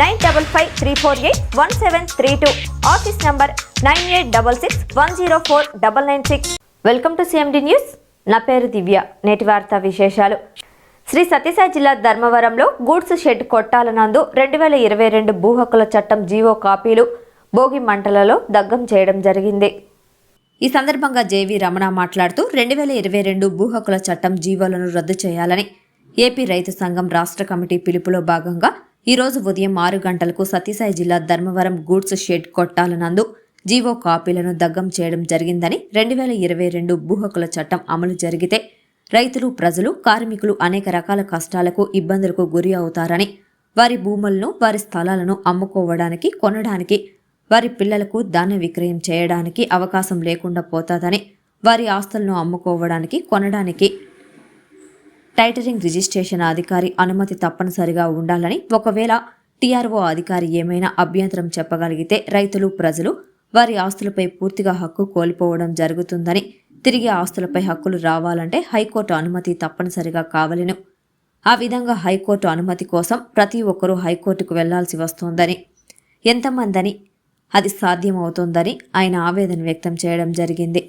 nine double five three four eight one seven three two. Office number nine eight double six one zero four double nine six. Welcome to CMD news. నా పేరు దివ్య. నేటి వార్తా విశేషాలు. శ్రీ సత్యసాయి జిల్లా ధర్మవరంలో goods shed కొట్టాలనందు రెండు వేల ఇరవై రెండు భూ హక్కుల చట్టం జీవో కాపీలు భోగి మంటలలో దగ్గం చేయడం జరిగింది. ఈ సందర్భంగా జేవీ రమణ మాట్లాడుతూ రెండు వేల ఇరవై రెండు భూ హక్కుల చట్టం జీవోలను రద్దు చేయాలని ఏపీ రైతు సంఘం రాష్ట్ర కమిటీ పిలుపులో భాగంగా ఈరోజు ఉదయం ఆరు గంటలకు సత్యసాయి జిల్లా ధర్మవరం గూడ్స్ షెడ్ కొట్టాలనందు జీవో కాపీలను దగ్గం చేయడం జరిగిందని రెండు వేల ఇరవై రెండు భూహక్కుల చట్టం అమలు జరిగితే రైతులు ప్రజలు కార్మికులు అనేక రకాల కష్టాలకు ఇబ్బందులకు గురి అవుతారని వారి భూములను వారి స్థలాలను అమ్ముకోవడానికి కొనడానికి వారి పిల్లలకు ధాన్య విక్రయం చేయడానికి అవకాశం లేకుండా పోతాదని వారి ఆస్తులను అమ్ముకోవడానికి కొనడానికి టైటరింగ్ రిజిస్ట్రేషన్ అధికారి అనుమతి తప్పనిసరిగా ఉండాలని ఒకవేళ టీఆర్ఓ అధికారి ఏమైనా అభ్యంతరం చెప్పగలిగితే రైతులు ప్రజలు వారి ఆస్తులపై పూర్తిగా హక్కు కోల్పోవడం జరుగుతుందని తిరిగి ఆస్తులపై హక్కులు రావాలంటే హైకోర్టు అనుమతి తప్పనిసరిగా కావలెను. ఆ విధంగా హైకోర్టు అనుమతి కోసం ప్రతి ఒక్కరూ హైకోర్టుకు వెళ్ళాల్సి వస్తోందని ఎంతమందని అది సాధ్యమవుతోందని ఆయన ఆవేదన వ్యక్తం చేయడం జరిగింది.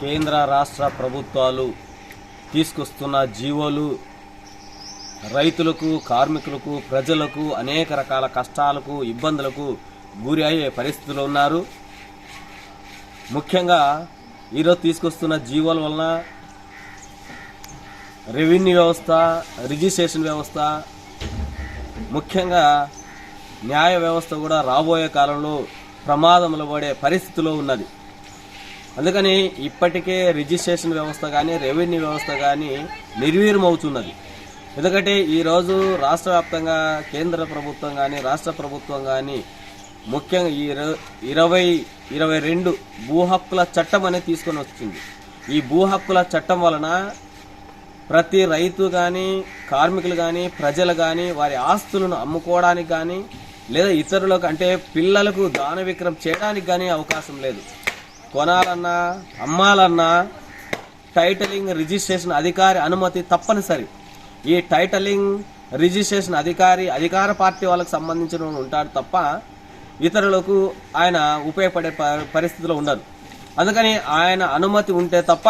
కేంద్ర రాష్ట్ర ప్రభుత్వాలు తీసుకొస్తున్న జీవోలు రైతులకు కార్మికులకు ప్రజలకు అనేక రకాల కష్టాలకు ఇబ్బందులకు గురి అయ్యే పరిస్థితులు ఉన్నారు. ముఖ్యంగా ఈరోజు తీసుకొస్తున్న జీవోల వలన రెవెన్యూ వ్యవస్థ రిజిస్ట్రేషన్ వ్యవస్థ ముఖ్యంగా న్యాయ వ్యవస్థ కూడా రాబోయే కాలంలో ప్రమాదంలో పడే పరిస్థితిలో ఉన్నది. అందుకని ఇప్పటికే రిజిస్ట్రేషన్ వ్యవస్థ కానీ రెవెన్యూ వ్యవస్థ కానీ నిర్వీర్యమవుతున్నది. ఎందుకంటే ఈరోజు రాష్ట్ర వ్యాప్తంగా కేంద్ర ప్రభుత్వం కానీ రాష్ట్ర ప్రభుత్వం కానీ ముఖ్యంగా ఈ ఇరవై ఇరవై రెండు భూ హక్కుల చట్టం అనేది తీసుకొని వచ్చింది. ఈ భూ హక్కుల చట్టం వలన ప్రతి రైతు కానీ కార్మికులు కానీ ప్రజలు కానీ వారి ఆస్తులను అమ్ముకోవడానికి కానీ లేదా ఇతరులకు అంటే పిల్లలకు దాన విక్రయం చేయడానికి కానీ అవకాశం లేదు. కొనాలన్నా అమ్మాలన్నా టైటలింగ్ రిజిస్ట్రేషన్ అధికారి అనుమతి తప్పనిసరి. ఈ టైటలింగ్ రిజిస్ట్రేషన్ అధికారి అధికార పార్టీ వాళ్ళకి సంబంధించిన ఉంటాడు తప్ప ఇతరులకు ఆయన ఉపయోగపడే ప- పరిస్థితిలో ఉండదు అందుకని ఆయన అనుమతి ఉంటే తప్ప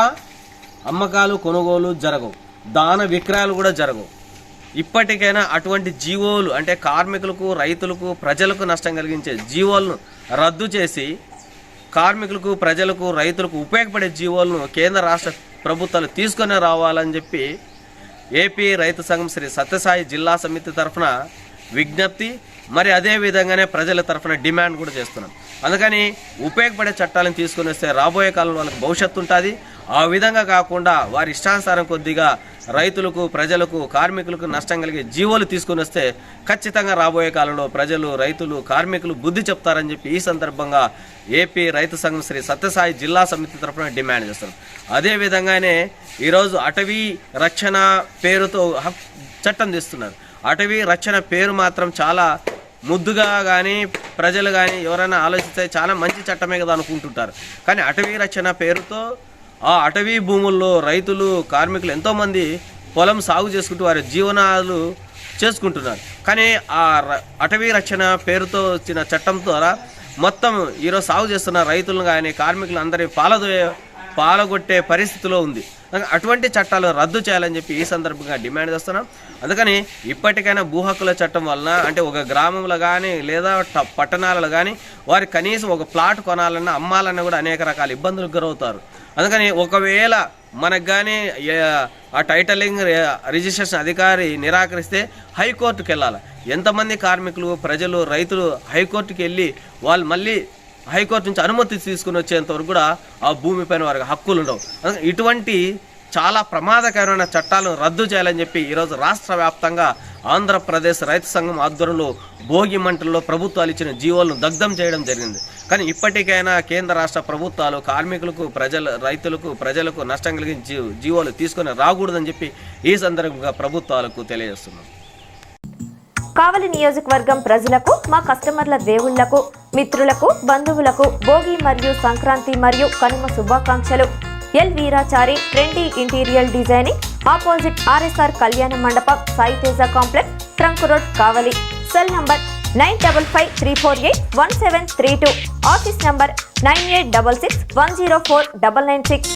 అమ్మకాలు కొనుగోలు జరగవు. దాన విక్రయాలు కూడా జరగవు. ఇప్పటికైనా అటువంటి జీవోలు అంటే కార్మికులకు రైతులకు ప్రజలకు నష్టం కలిగించే జీవోలను రద్దు చేసి కార్మికులకు ప్రజలకు రైతులకు ఉపయోగపడే జీవోలను కేంద్ర రాష్ట్ర ప్రభుత్వాలు తీసుకొని రావాలని చెప్పి ఏపీ రైతు సంఘం శ్రీ సత్యసాయి జిల్లా సమితి తరఫున విజ్ఞప్తి మరి అదే విధంగానే ప్రజల తరఫున డిమాండ్ కూడా చేస్తున్నాం. అందుకని ఉపయోగపడే చట్టాలను తీసుకొని వస్తే రాబోయే కాలంలో వాళ్ళకి భవిష్యత్తు ఉంటుంది. ఆ విధంగా కాకుండా వారి ఇష్టానుసారం కొద్దిగా రైతులకు ప్రజలకు కార్మికులకు నష్టం కలిగే జీవోలు తీసుకొని వస్తే ఖచ్చితంగా రాబోయే కాలంలో ప్రజలు రైతులు కార్మికులు బుద్ధి చెప్తారని చెప్పి ఈ సందర్భంగా ఏపీ రైతు సంఘం శ్రీ సత్యసాయి జిల్లా సమితి తరఫున డిమాండ్ చేస్తారు అదేవిధంగానే ఈరోజు అటవీ రక్షణ పేరుతో చట్టం తీస్తున్నారు. అటవీ రక్షణ పేరు మాత్రం చాలా ముద్దుగా కానీ ప్రజలు కానీ ఎవరైనా ఆలోచిస్తే చాలా మంచి చట్టమే కదా అనుకుంటుంటారు. కానీ అటవీ రక్షణ పేరుతో ఆ అటవీ భూముల్లో రైతులు కార్మికులు ఎంతోమంది పొలం సాగు చేసుకుంటూ వారి జీవనాలు చేసుకుంటున్నారు. కానీ ఆ ర- అటవీ రక్షణ పేరుతో వచ్చిన చట్టం ద్వారా మొత్తం ఈరోజు సాగు చేస్తున్న రైతులను కానీ కార్మికులు అందరి పాలదో పాలగొట్టే పరిస్థితిలో ఉంది. అటువంటి చట్టాలు రద్దు చేయాలని చెప్పి ఈ సందర్భంగా డిమాండ్ చేస్తున్నాం. అందుకని ఇప్పటికైనా భూ హక్కుల చట్టం వలన అంటే ఒక గ్రామంలో కానీ లేదా పట్టణాలలో కానీ వారి కనీసం ఒక ప్లాట్ కొనాలన్నా అమ్మాలన్నా కూడా అనేక రకాల ఇబ్బందులకు గురవుతారు. అందుకని ఒకవేళ మనకు కానీ ఆ టైటలింగ్ రిజిస్ట్రేషన్ అధికారి నిరాకరిస్తే హైకోర్టుకు వెళ్ళాలి. ఎంతమంది కార్మికులు ప్రజలు రైతులు హైకోర్టుకి వెళ్ళి వాళ్ళు మళ్ళీ హైకోర్టు నుంచి అనుమతి తీసుకుని వచ్చేంత వరకు కూడా ఆ భూమిపైన వారికి హక్కులు ఉండవు. ఇటువంటి చాలా ప్రమాదకరమైన చట్టాలను రద్దు చేయాలని చెప్పి ఈరోజు రాష్ట్ర వ్యాప్తంగా ఆంధ్రప్రదేశ్ రైతు సంఘం ఆధ్వర్యంలో భోగి మంటల్లో ప్రభుత్వాలు ఇచ్చిన జీవోలను దగ్ధం చేయడం జరిగింది. కానీ ఇప్పటికైనా కేంద్ర రాష్ట్ర ప్రభుత్వాలు కార్మికులకు ప్రజల రైతులకు ప్రజలకు నష్టం కలిగించి జీవోలు తీసుకొని రాకూడదని చెప్పి ఈ సందర్భంగా ప్రభుత్వాలకు తెలియజేస్తున్నాం. కావలి నియోజకవర్గం ప్రజలకు మా కస్టమర్ల దేవుళ్ళకు మిత్రులకు బంధువులకు భోగి మరియు సంక్రాంతి మరియు కనుమ శుభాకాంక్షలు. L Veerachari trendy interior designing opposite RSR Kalyana Mandapam Sai Teja complex trunk road Kavali. Cell number nine double five three four eight one seven three two. Office number nine eight double six one zero four double nine six.